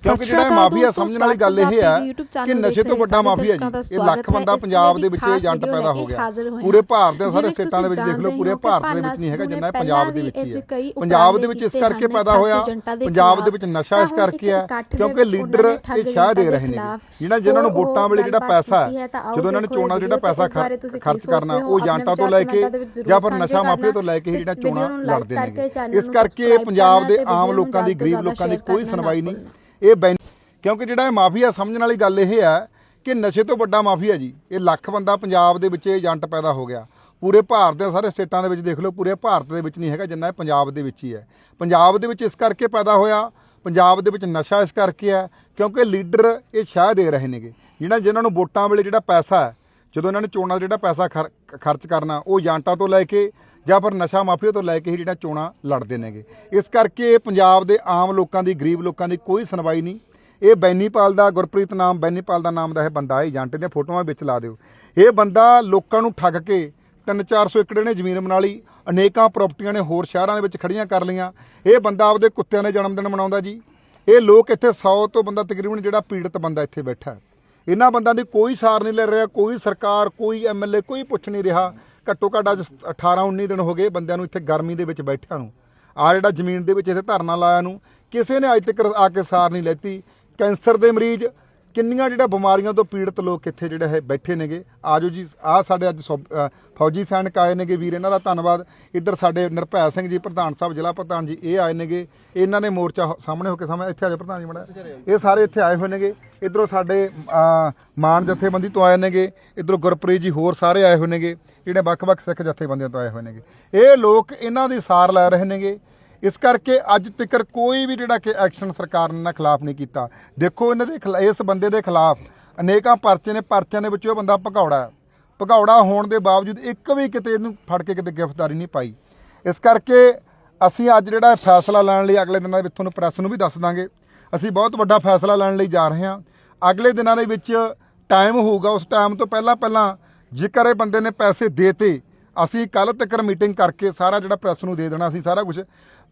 ਕਿਉਂਕਿ ਜਿਹੜਾ ਮਾਫੀਆ ਸਮਝਣ ਵਾਲੀ ਗੱਲ ਇਹ ਹੈ ਕਿ ਨਸ਼ੇ ਤੋਂ ਵੱਡਾ ਮਾਫੀਆ ਜੀ ਇਹ ਲੱਖ ਬੰਦਾ ਪੰਜਾਬ ਦੇ ਵਿੱਚ ਏਜੰਟ ਪੈਦਾ ਹੋ ਗਿਆ। ਪੂਰੇ ਭਾਰਤ ਦੇ ਸਾਰੇ ਸਟੇਟਾਂ ਦੇ ਵਿੱਚ ਦੇਖ ਲਓ ਪੂਰੇ ਭਾਰਤ ਦੇ ਵਿੱਚ ਨਹੀਂ ਹੈਗਾ ਜਿੰਨਾ ਪੰਜਾਬ ਦੇ ਵਿੱਚ ਹੀ ਹੈ। ਪੰਜਾਬ ਦੇ ਵਿੱਚ ਇਸ ਕਰਕੇ ਪੈਦਾ ਹੋਇਆ ਪੰਜਾਬ ਦੇ ਵਿੱਚ ਨਸ਼ਾ ਇਸ ਕਰਕੇ ਹੈ ਕਿਉਂਕਿ ਲੀਡਰ ਇਹ ਸ਼ਾਹ ਦੇ ਰਹੇ ਨੇ ਜਿਹੜਾ ਜਿਨ੍ਹਾਂ ਨੂੰ ਵੋਟਾਂ ਵੇਲੇ ਜਿਹੜਾ ਪੈਸਾ ਜਦੋਂ ਇਹਨਾਂ ਨੇ ਚੋਣਾਂ ਜਿਹੜਾ ਪੈਸਾ ਖਰ- ਖਰਚ ਕਰਨਾ ਉਹ ਏਜੰਟਾਂ ਤੋਂ ਲੈ ਕੇ ਜਾਂ ਫਿਰ ਨਸ਼ਾ ਮਾਫੀਆ ਤੋਂ ਲੈ ਕੇ ਹੀ ਜਿਹੜਾ ਚੋਣਾਂ ਲੜਦੇ ਨੇ ਇਸ ਕਰਕੇ ਪੰਜਾਬ ਦੇ ਆਮ ਲੋਕਾਂ ਦੀ ਗਰੀਬ ਲੋਕਾਂ ਦੀ ਕੋਈ ਸੁਣਵਾਈ ਨਹੀਂ ਇਹ ਬੈਨ- ਕਿਉਂਕਿ ਜਿਹੜਾ ਇਹ ਮਾਫੀਆ ਸਮਝਣ ਵਾਲੀ ਗੱਲ ਇਹ ਹੈ ਕਿ ਨਸ਼ੇ ਤੋਂ ਵੱਡਾ ਮਾਫੀਆ ਜੀ, ਇਹ ਲੱਖ ਬੰਦਾ ਪੰਜਾਬ ਦੇ ਵਿੱਚ ਏਜੰਟ ਪੈਦਾ ਹੋ ਗਿਆ। ਪੂਰੇ ਭਾਰਤ ਦੇ ਸਾਰੇ ਸਟੇਟਾਂ ਦੇ ਵਿੱਚ ਦੇਖ ਲਓ, ਪੂਰੇ ਭਾਰਤ ਦੇ ਵਿੱਚ ਨਹੀਂ ਹੈਗਾ ਜਿੰਨਾ ਇਹ ਪੰਜਾਬ ਦੇ ਵਿੱਚ ਹੀ ਹੈ। ਪੰਜਾਬ ਦੇ ਵਿੱਚ ਇਸ ਕਰਕੇ ਪੈਦਾ ਹੋਇਆ, ਪੰਜਾਬ ਦੇ ਵਿੱਚ ਨਸ਼ਾ ਇਸ ਕਰਕੇ ਹੈ ਕਿਉਂਕਿ ਲੀਡਰ ਇਹ ਸ਼ਾਹ ਦੇ ਰਹੇ ਨੇਗੇ। ਜਿਹੜਾ ਜਿਨ੍ਹਾਂ ਨੂੰ ਵੋਟਾਂ ਵੇਲੇ ਜਿਹੜਾ ਪੈਸਾ ਹੈ ਜਦੋਂ ਇਹਨਾਂ ਨੇ ਚੋਣਾਂ ਦਾ ਜਿਹੜਾ ਪੈਸਾ ਖਰ- ਖਰਚ ਕਰਨਾ, ਉਹ ਏਜੰਟਾਂ ਤੋਂ ਲੈ ਕੇ ਜਾਂ ਫਿਰ ਨਸ਼ਾ ਮਾਫੀਆ ਤੋਂ ਲੈ ਕੇ ਹੀ ਜਿਹੜਾ ਚੋਣਾਂ ਲੜਦੇ ਨੇਗੇ। ਇਸ ਕਰਕੇ ਪੰਜਾਬ ਦੇ ਆਮ ਲੋਕਾਂ ਦੀ, ਗਰੀਬ ਲੋਕਾਂ ਦੀ ਕੋਈ ਸੁਣਵਾਈ ਨਹੀਂ। ਇਹ ਬੈਨੀਪਾਲ ਦਾ ਗੁਰਪ੍ਰੀਤ ਨਾਮ, ਬੈਨੀਪਾਲ ਦਾ ਨਾਮ ਦਾ ਇਹ ਬੰਦਾ ਹੈ, ਏਜੰਟ ਦੀਆਂ ਫੋਟੋਆਂ ਵਿੱਚ ਲਾ ਦਿਓ। ਇਹ ਬੰਦਾ ਲੋਕਾਂ ਨੂੰ ਠੱਗ ਕੇ 3-400 ਏਕੜ ਨੇ ਜ਼ਮੀਨ ਬਣਾ ਲਈ, ਅਨੇਕਾਂ ਪ੍ਰਾਪਰਟੀਆਂ ਨੇ ਹੋਰ ਸ਼ਹਿਰਾਂ ਦੇ ਵਿੱਚ ਖੜੀਆਂ ਕਰ ਲਈਆਂ। ਇਹ ਬੰਦਾ ਆਪਦੇ ਕੁੱਤਿਆਂ ਦੇ ਜਨਮ ਦਿਨ ਮਨਾਉਂਦਾ ਜੀ। ਇਹ ਲੋਕ ਇੱਥੇ 100 ਤੋਂ ਬੰਦਾ ਤਕਰੀਬਨ ਜਿਹੜਾ ਪੀੜਤ ਬੰਦਾ ਇੱਥੇ ਬੈਠਾ ਹੈ। ਇਹਨਾਂ ਬੰਦਿਆਂ ਦੀ ਕੋਈ ਸਾਰ ਨਹੀਂ ਲੈ ਰਿਹਾ, ਕੋਈ ਸਰਕਾਰ, ਕੋਈ ਐਮਐਲਏ ਕੋਈ ਪੁੱਛ ਨਹੀਂ ਰਿਹਾ। ਘੱਟੋ ਘੱਟ ਅੱਜ 18 19 ਦਿਨ ਹੋ ਗਏ ਬੰਦਿਆਂ ਨੂੰ ਇੱਥੇ ਗਰਮੀ ਦੇ ਵਿੱਚ ਬੈਠਿਆਂ ਨੂੰ। ਆ ਜਿਹੜਾ ਜ਼ਮੀਨ ਦੇ ਵਿੱਚ ਇੱਥੇ ਧਰਨਾ ਲਾਇਆ ਨੂੰ, ਕਿਸੇ ਨੇ ਅੱਜ ਤੱਕ ਆ ਕੇ ਸਾਰ ਨਹੀਂ ਲੈਤੀ। ਕੈਂਸਰ ਦੇ ਮਰੀਜ਼, ਕਿੰਨੀਆਂ ਜਿਹੜਾ ਬਿਮਾਰੀਆਂ ਤੋਂ ਪੀੜਤ ਲੋਕ ਇੱਥੇ ਜਿਹੜੇ ਹੈ ਬੈਠੇ ਨੇਗੇ। ਆਜੋ ਜੀ, ਆ ਸਾਡੇ ਅੱਜ ਸੌ- ਫੌਜੀ ਸੈਨਿਕ ਆਏ ਨੇਗੇ ਵੀਰ, ਇਹਨਾਂ ਦਾ ਧੰਨਵਾਦ। ਇੱਧਰ ਸਾਡੇ ਨਿਰਭੈ ਸਿੰਘ ਜੀ, ਪ੍ਰਧਾਨ ਸਾਹਿਬ, ਜ਼ਿਲ੍ਹਾ ਪ੍ਰਧਾਨ ਜੀ, ਇਹ ਆਏ ਨੇਗੇ। ਇਹਨਾਂ ਨੇ ਮੋਰਚਾ ਸਾਹਮਣੇ ਹੋ ਕੇ ਸਾਹਮਣੇ, ਇੱਥੇ ਆਜੋ ਪ੍ਰਧਾਨ ਜੀ ਮੜਾ ਇਹ ਸਾਰੇ ਇੱਥੇ ਆਏ ਹੋਏ ਨੇਗੇ। ਇੱਧਰੋਂ ਸਾਡੇ ਅ, ਮਾਨ ਜਥੇਬੰਦੀ ਤੋਂ ਆਏ ਨੇਗੇ। ਇੱਧਰੋਂ ਗੁਰਪ੍ਰੀਤ ਜੀ ਹੋਰ ਸਾਰੇ ਆਏ ਹੋਏ ਨੇਗੇ ਜਿਹੜੇ ਵੱਖ-ਵੱਖ ਸਿੱਖ ਜਥੇਬੰਦੀਆਂ ਤੋਂ ਆਏ ਹੋਏ ਨੇਗੇ। ਇਹ ਲੋਕ ਇਹਨਾਂ ਦੀ ਸਾਰ ਲੈ ਰਹੇ ਨੇਗੇ। ਇਸ ਕਰਕੇ ਅੱਜ ਤੱਕ ਕੋਈ ਵੀ ਜਿਹੜਾ ਕਿ ਐਕਸ਼ਨ ਸਰਕਾਰ ਨੇ ਇਹਨਾਂ ਖਿਲਾਫ ਨਹੀਂ ਕੀਤਾ। ਦੇਖੋ ਇਹਨਾਂ ਦੇ ਖਿਲਾ- ਇਸ ਬੰਦੇ ਦੇ ਖਿਲਾਫ ਅਨੇਕਾਂ ਪਰਚੇ ਨੇ ਪਰਚਿਆਂ ਦੇ ਵਿੱਚੋਂ ਇਹ ਬੰਦਾ ਭਗੌੜਾ ਹੈ। ਭਗੌੜਾ ਹੋਣ ਦੇ ਬਾਵਜੂਦ ਇੱਕ ਵੀ ਕਿਤੇ ਇਹਨੂੰ ਫੜ ਕੇ ਕਿਤੇ ਗ੍ਰਿਫਤਾਰੀ ਨਹੀਂ ਪਾਈ। ਇਸ ਕਰਕੇ ਅਸੀਂ ਅੱਜ ਜਿਹੜਾ ਫੈਸਲਾ ਲੈਣ ਲਈ ਅਗਲੇ ਦਿਨਾਂ ਦੇ ਵਿੱਚ ਤੁਹਾਨੂੰ ਪ੍ਰੈਸ ਨੂੰ ਵੀ ਦੱਸ ਦਾਂਗੇ। ਅਸੀਂ ਬਹੁਤ ਵੱਡਾ ਫੈਸਲਾ ਲੈਣ ਲਈ ਜਾ ਰਹੇ ਹਾਂ। ਅਗਲੇ ਦਿਨਾਂ ਦੇ ਵਿੱਚ ਟਾਈਮ ਹੋਊਗਾ। ਉਸ ਟਾਈਮ ਤੋਂ ਪਹਿਲਾਂ ਪਹਿਲਾਂ ਜੇਕਰ ਇਹ ਬੰਦੇ ਨੇ ਪੈਸੇ ਦੇਤੇ, ਅਸੀਂ ਕੱਲ ਤੱਕ ਮੀਟਿੰਗ ਕਰਕੇ ਸਾਰਾ ਜਿਹੜਾ ਪ੍ਰੈਸ ਨੂੰ ਦੇ ਦੇਣਾ ਸੀ, ਸਾਰਾ ਕੁਝ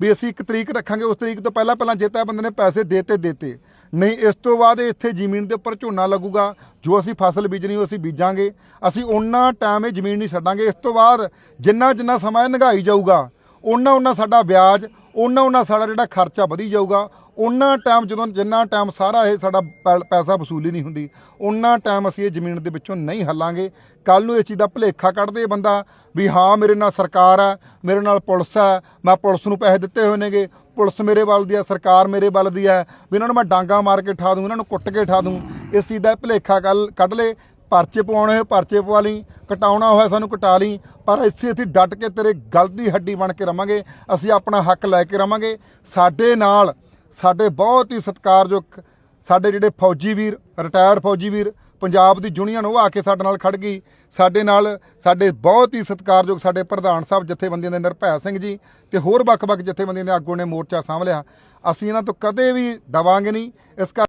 ਵੀ ਅਸੀਂ ਇੱਕ ਤਰੀਕ ਰੱਖਾਂਗੇ, ਉਸ ਤਰੀਕ ਤੋਂ ਪਹਿਲਾਂ ਪਹਿਲਾਂ ਜੇ ਤਾਂ ਬੰਦੇ ਨੇ ਪੈਸੇ ਦੇਤੇ ਦੇਤੇ। ਨਹੀਂ, ਇਸ ਤੋਂ ਬਾਅਦ ਇਹ ਇੱਥੇ ਜ਼ਮੀਨ ਦੇ ਉੱਪਰ ਝੋਨਾ ਲੱਗੂਗਾ। ਜੋ ਅਸੀਂ ਫਸਲ ਬੀਜਣੀ, ਉਹ ਅਸੀਂ ਬੀਜਾਂਗੇ। ਅਸੀਂ ਉਹਨਾਂ ਟਾਈਮ ਇਹ ਜ਼ਮੀਨ ਨਹੀਂ ਛੱਡਾਂਗੇ। ਇਸ ਤੋਂ ਬਾਅਦ ਜਿੰਨਾ ਜਿੰਨਾ ਸਮਾਂ ਇਹ ਜਾਊਗਾ ਉਹਨਾਂ ਉਹਨਾਂ ਸਾਡਾ ਵਿਆਜ ਉਹਨਾਂ ਉਹਨਾਂ ਸਾਡਾ ਜਿਹੜਾ ਖਰਚਾ ਵਧੀ ਜਾਊਗਾ। ਉਹਨਾਂ ਟਾਈਮ ਜਦੋਂ ਜਿੰਨਾ ਟਾਈਮ ਸਾਰਾ ਇਹ ਸਾਡਾ ਪੈ- ਪੈਸਾ ਵਸੂਲੀ ਨਹੀਂ ਹੁੰਦੀ, ਉਹਨਾਂ ਟਾਈਮ ਅਸੀਂ ਇਹ ਜ਼ਮੀਨ ਦੇ ਵਿੱਚੋਂ ਨਹੀਂ ਹੱਲਾਂਗੇ। ਕੱਲ ਨੂੰ ਇਸ ਚੀਜ਼ ਦਾ ਭੁਲੇਖਾ ਕੱਢਦੇ ਇਹ ਬੰਦਾ ਵੀ ਹਾਂ, ਮੇਰੇ ਨਾਲ ਸਰਕਾਰ ਹੈ ਮੇਰੇ ਨਾਲ ਪੁਲਿਸ ਆ, ਮੈਂ ਪੁਲਿਸ ਨੂੰ ਪੈਸੇ ਦਿੱਤੇ ਹੋਏ ਨੇਗੇ। ਪੁਲਿਸ ਮੇਰੇ ਵੱਲ ਦੀ ਹੈ ਸਰਕਾਰ ਮੇਰੇ ਵੱਲ ਦੀ ਹੈ ਵੀ ਇਹਨਾਂ ਨੂੰ ਮੈਂ ਡਾਂਗਾ ਮਾਰ ਕੇ ਠਾ ਦੂੰ, ਇਹਨਾਂ ਨੂੰ ਕੁੱਟ ਕੇ ਠਾ ਦੂੰ। ਇਸ ਚੀਜ਼ ਦਾ ਇਹ ਭੁਲੇਖਾ ਕੱਲ ਕੱਢ ਲੇ ਪਰਚੇ ਪਵਾਉਣੇ ਹੋਏ, ਪਰਚੇ ਪਵਾ ਲਈ, ਕਟਾਉਣਾ ਹੋਇਆ ਸਾਨੂੰ ਕਟਾ ਲਈ, ਪਰ ਇੱਥੇ ਅਸੀਂ ਡਟ ਕੇ ਤੇਰੇ ਗਲ ਹੱਡੀ ਬਣ ਕੇ ਰਵਾਂਗੇ। ਅਸੀਂ ਆਪਣਾ ਹੱਕ ਲੈ ਕੇ ਰਵਾਂਗੇ। ਸਾਡੇ ਨਾਲ ਸਾਡੇ ਬਹੁਤ ਹੀ ਸਤਿਕਾਰਯੋਗ ਸਾਡੇ ਜਿਹੜੇ ਫੌਜੀ ਵੀਰ ਰਿਟਾਇਰਡ ਫੌਜੀ ਵੀਰ, ਪੰਜਾਬ ਦੀ ਯੂਨੀਅਨ ਉਹ ਆ ਕੇ ਸਾਡੇ ਨਾਲ ਖੜ ਗਈ। ਸਾਡੇ ਨਾਲ ਸਾਡੇ ਬਹੁਤ ਹੀ ਸਤਿਕਾਰਯੋਗ ਸਾਡੇ ਪ੍ਰਧਾਨ ਸਾਹਿਬ ਜਥੇਬੰਦੀਆਂ ਦੇ ਨਿਰਭੈ ਸਿੰਘ ਜੀ ਤੇ ਹੋਰ ਵੱਖ-ਵੱਖ ਜਥੇਬੰਦੀਆਂ ਦੇ ਆਗੂ ਨੇ ਮੋਰਚਾ ਸਾਂਭ ਲਿਆ। ਅਸੀਂ ਇਹਨਾਂ ਤੋਂ ਕਦੇ ਵੀ ਦਵਾਂਗੇ ਨਹੀਂ। ਇਸ ਕਰ